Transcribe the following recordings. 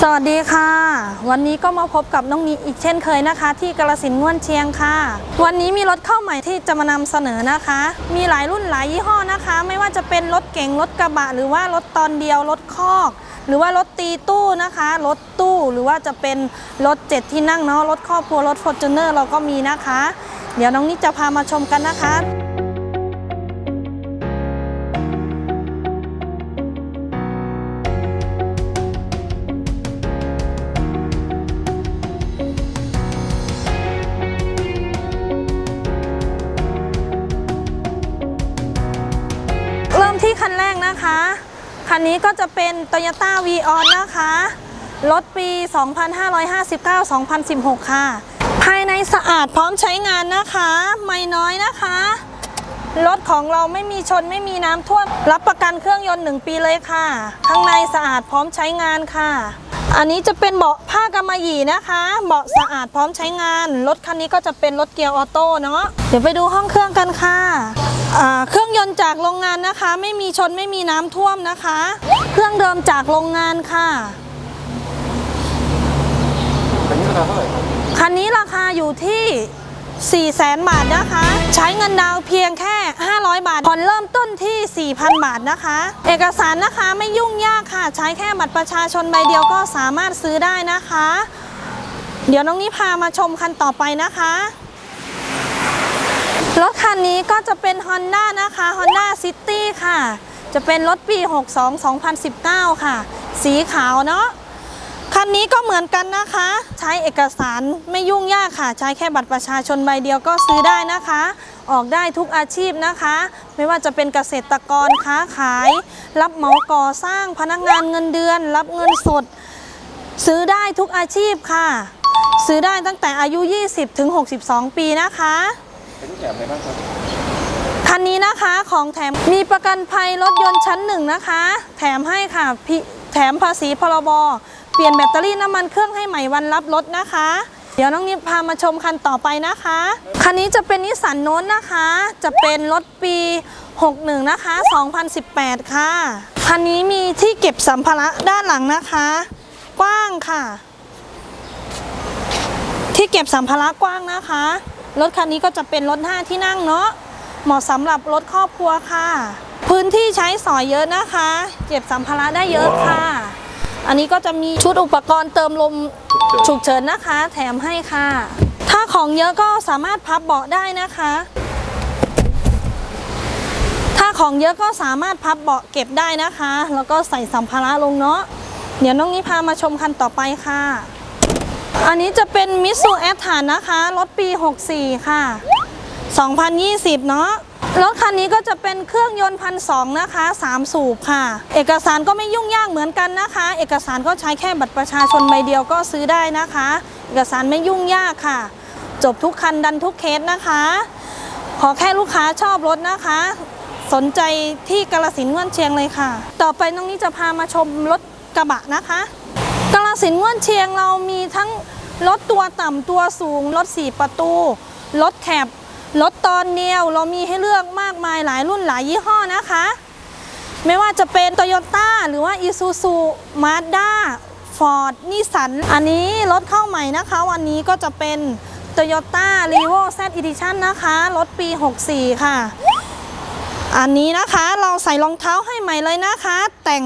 สวัสดีค่ะ วันนี้ก็มาพบกับน้องนีอีกเช่นเคยนะคะ ที่กาลสินง่วนเชียงค่ะ วันนี้มีรถเข้าใหม่ที่จะมานำเสนอนะคะ มีหลายรุ่นหลายยี่ห้อนะคะ ไม่ว่าจะเป็นรถเก๋งรถกระบะ หรือว่ารถตอนเดียวรถคอก หรือว่ารถตีตู้นะคะรถตู้หรือว่าจะเป็นรถเจ็ดที่นั่งเนาะรถครอบครัวรถฟอร์จูเนอร์เราก็มีนะคะ เดี๋ยวน้องนิดจะพามาชมกันนะคะ คันนี้ก็จะเป็น Toyota v ีออนนะคะ รถปี 2559-2016 ค่ะ ภายในสะอาดพร้อมใช้งานนะคะ ไม่น้อยนะคะ รถของเราไม่มีชนไม่มีน้ำท่วม รับประกันเครื่องยนต์ 1 ปีเลยค่ะ ข้างในสะอาดพร้อมใช้งานค่ะ อันนี้จะเป็นเบาะผ้ากำมะหยี่นะคะ เบาะสะอาดพร้อมใช้งาน รถคันนี้ก็จะเป็นรถเกียร์ออโต้เนาะ เดี๋ยวไปดูห้องเครื่องกันค่ะ เครื่องยนต์จากโรงงานนะคะ ไม่มีชนไม่มีน้ำท่วมนะคะ เครื่องเดิมจากโรงงานค่ะอันนี้ราคาเท่าไหร่ครับคันนี้ราคาอยู่ที่4 0 0แสนบาทนะคะ ใช้เงินดาวเพียงแค่ 500 บาทผ่อนเริ่มต้นที่ 4,000 บาทนะคะ เอกสารนะคะไม่ยุ่งยากค่ะ ใช้แค่บัตรประชาชนใบเดียวก็สามารถซื้อได้นะคะ เดี๋ยวน้องนิพามาชมคันต่อไปนะคะ รถคันนี้ก็จะเป็น Honda นะคะ Honda City ค่ะ จะเป็นรถปี 62-2019 ค่ะ สีขาวเนาะ คันนี้ก็เหมือนกันนะคะ ใช้เอกสารไม่ยุ่งยากค่ะ ใช้แค่บัตรประชาชนใบเดียวก็ซื้อได้นะคะ ออกได้ทุกอาชีพนะคะ ไม่ว่าจะเป็นเกษตรกรค้าขาย รับเหมาก่อสร้างพนักงานเงินเดือน รับเงินสด ซื้อได้ทุกอาชีพค่ะ ซื้อได้ตั้งแต่อายุ 20ถึง62 ปีนะคะ เป็นแถมอะไรบ้างครับคันนี้นะคะของแถมมีประกันภัยรถยนต์ชั้นหนึ่งนะคะ แถมให้ค่ะพิแถมภาษีพรบเปลี่ยนแบตเตอรี่น้ำมันเครื่องให้ใหม่วันรับรถนะคะ เดี๋ยวน้องนิดพามาชมคันต่อไปนะคะ คันนี้จะเป็นนิสสันโน้นนะคะ จะเป็นรถปี 61 นะคะ 2018 ค่ะ คันนี้มีที่เก็บสัมภาระด้านหลังนะคะ กว้างค่ะ ที่เก็บสัมภาระกว้างนะคะ รถคันนี้ก็จะเป็นรถ 5 ที่นั่งเนาะเหมาะสำหรับรถครอบครัวค่ะ พื้นที่ใช้สอยเยอะนะคะ เก็บสัมภาระได้เยอะค่ะ อันนี้ก็จะมีชุดอุปกรณ์เติมลมฉุกเฉินนะคะ แถมให้ค่ะ ถ้าของเยอะก็สามารถพับเบาะได้นะคะ ถ้าของเยอะก็สามารถพับเบาะเก็บได้นะคะ แล้วก็ใส่สัมภาระลงเนาะเดี๋ยวน้องนิพามาชมคันต่อไปค่ะ อันนี้จะเป็นมิสูแอตฐานนะคะรถปี 64 ค่ะ 2020 เนาะรถคันนี้ก็จะเป็นเครื่องยนต์พันสองนะคะ3 สูบค่ะ เอกสารก็ไม่ยุ่งยากเหมือนกันนะคะ เอกสารก็ใช้แค่บัตรประชาชนใบเดียวก็ซื้อได้นะคะ เอกสารไม่ยุ่งยากค่ะ จบทุกคันดันทุกเคสนะคะ ขอแค่ลูกค้าชอบรถนะคะ สนใจที่กาลสินธุ์ง่วนเชียงเลยค่ะ ต่อไปน้องนี้จะพามาชมรถกระบะนะคะกาลสินธุ์ง่วนเชียงเรามีทั้ง รถตัวต่ำตัวสูง รถ4ประตู รถแคบรถตอนเดียวเรามีให้เลือกมากมายหลายรุ่นหลายยี่ห้อนะคะ ไม่ว่าจะเป็น Toyota หรือว่า Isuzu Mazda Ford Nissan อันนี้รถเข้าใหม่นะคะ วันนี้ก็จะเป็น Toyota r e v o Z Edition นะคะ รถปี 64 ค่ะ อันนี้นะคะเราใส่รองเท้าให้ใหม่เลยนะคะ แต่ง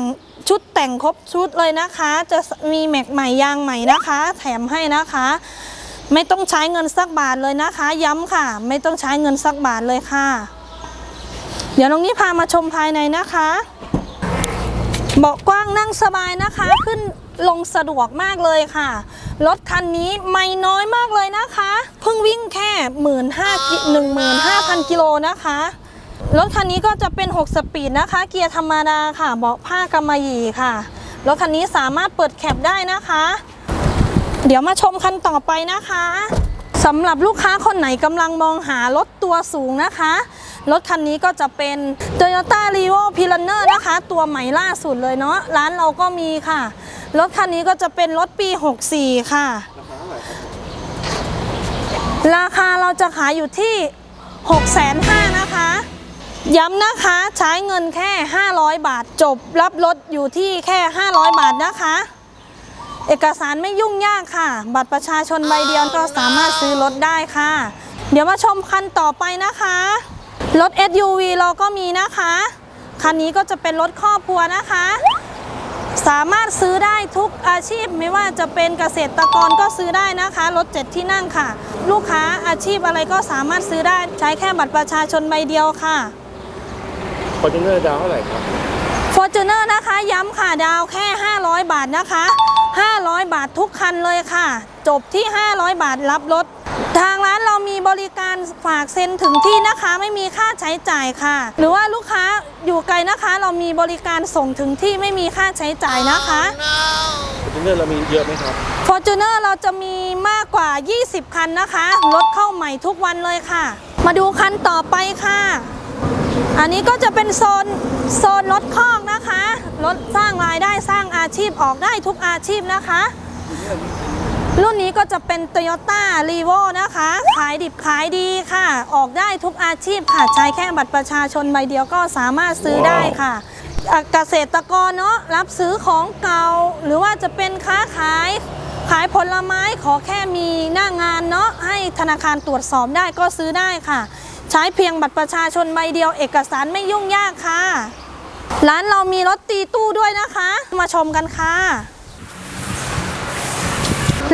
ชุดแต่งครบชุดเลยนะคะ จะมีแม็กใหม่ยางใหม่นะคะ แถมให้นะคะ ไม่ต้องใช้เงินสักบาทเลยนะคะ ย้ำค่ะ ไม่ต้องใช้เงินสักบาทเลยค่ะ เดี๋ยวน้องนี้พามาชมภายในนะคะเบาะกว้างนั่งสบายนะคะ ขึ้นลงสะดวกมากเลยค่ะรถคันนี้ไม่น้อยมากเลยนะคะ เพิ่งวิ่งแค่หมื่นห้าหนึ่งหมื่นห้าพันกิโลนะคะ รถคันนี้ก็จะเป็น 6 สปีดนะคะ เกียร์ธรรมดาค่ะเบาะผ้ากำมะหยี่ค่ะ รถคันนี้สามารถเปิดแคปได้นะคะ เดี๋ยวมาชมคันต่อไปนะคะสำหรับลูกค้าคนไหนกำลังมองหารถตัวสูงนะคะ รถคันนี้ก็จะเป็น Toyota r e v o p i l a n e r นะคะ ตัวใหม่ล่าสุดเลยเนาะร้านเราก็มีค่ะ รถคันนี้ก็จะเป็นรถปี 64 ค่ะ ราคาเท่าไหร่ครับราคาเราจะขายอยู่ที่ 6 5 0 0 0นะคะ ย้ำนะคะใช้เงินแค่ 500 บาทจบ รับรถอยู่ที่แค่ 500 บาทนะคะ เอกสารไม่ยุ่งยากค่ะ บัตรประชาชนใบเดียวก็สามารถซื้อรถได้ค่ะ เดี๋ยวมาชมคันต่อไปนะคะรถ SUV เราก็มีนะคะ คันนี้ก็จะเป็นรถครอบครัวนะคะ สามารถซื้อได้ทุกอาชีพไม่ว่าจะเป็นเกษตรกรก็ซื้อได้นะคะรถเจ็ดที่นั่งค่ะ ลูกค้าอาชีพอะไรก็สามารถซื้อได้ใช้แค่บัตรประชาชนใบเดียวค่ะ ฟอร์จูเนอร์ดาวเท่าไหร่ครับ f o r t u n e r นะคะย้ำค่ะดาวแค่ 500 บาทนะคะ 500 บาททุกคันเลยค่ะ จบที่ 500 บาทรับรถ ทางร้านเรามีบริการฝากเซ็นถึงที่นะคะไม่มีค่าใช้จ่ายค่ะ หรือว่าลูกค้าอยู่ไกลนะคะ เรามีบริการส่งถึงที่ไม่มีค่าใช้จ่ายนะคะ ฟอร์จูเนอร์เรามีเยอะไหมครับ f o r t u n e r เราจะมีมากกว่า 20 คันนะคะ รถเข้าใหม่ทุกวันเลยค่ะ มาดูคันต่อไปค่ะ อันนี้ก็จะเป็นโซนโซนรถคอกนะคะรถสร้างรายได้สร้างอาชีพออกได้ทุกอาชีพนะคะ รุ่นนี้ก็จะเป็น Toyota r e v o นะคะ ขายดิบขายดีค่ะ ออกได้ทุกอาชีพค่ะ ใช้แค่บัตรประชาชนใบเดียวก็สามารถซื้อได้ค่ะอะเกษตรกรเนาะรับซื้อของเก่า หรือว่าจะเป็นค้าขายขายผลไม้ขอแค่มีหน้างานเนาะให้ธนาคารตรวจสอบได้ก็ซื้อได้ค่ะ ใช้เพียงบัตรประชาชนใบเดียวเอกสารไม่ยุ่งยากค่ะ ร้านเรามีรถตีตู้ด้วยนะคะ มาชมกันค่ะ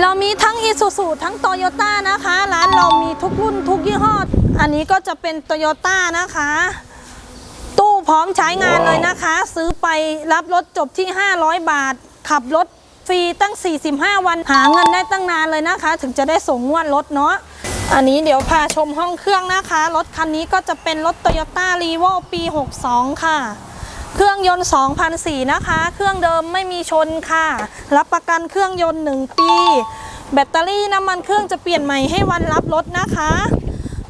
เรามีทั้ง Isuzu ทั้ง Toyota นะคะ ร้านเรามีทุกรุ่นทุกยี่ห้อ อันนี้ก็จะเป็น Toyota นะคะ ตู้พร้อมใช้งานเลยนะคะ ซื้อไปรับรถจบที่ 500 บาท ขับรถฟรีตั้ง 45 วันหาเงินได้ตั้งนานเลยนะคะ ถึงจะได้ส่งงวดรถเนาะ อันนี้เดี๋ยวพาชมห้องเครื่องนะคะ รถคันนี้ก็จะเป็นรถ Toyota r e v o ปี 62 ค่ะ เครื่องยนต์2004นะคะ เครื่องเดิมไม่มีชนค่ะ รับประกันเครื่องยนต์ 1 ปี แบตเตอรี่น้ำมันเครื่องจะเปลี่ยนใหม่ให้วันรับรถนะคะ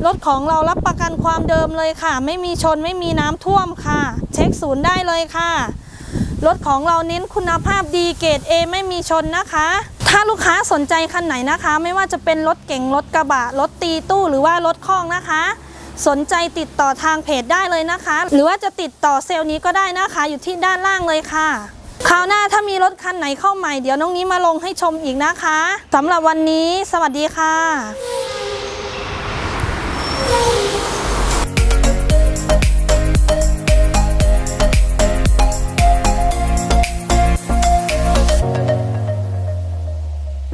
รถของเรารับประกันความเดิมเลยค่ะ ไม่มีชนไม่มีน้ำท่วมค่ะ เช็คศูนย์ได้เลยค่ะ รถของเราเน้นคุณภาพดีเกรด A ไม่มีชนนะคะ ถ้าลูกค้าสนใจคันไหนนะคะ ไม่ว่าจะเป็นรถเก๋งรถกระบะรถตีตู้หรือว่ารถคอกนะคะ สนใจติดต่อทางเพจได้เลยนะคะ หรือว่าจะติดต่อเซลล์นี้ก็ได้นะคะ อยู่ที่ด้านล่างเลยค่ะคราวหน้าถ้ามีรถคันไหนเข้าใหม่เดี๋ยวน้องนี้มาลงให้ชมอีกนะคะสำหรับวันนี้ สวัสดีค่ะ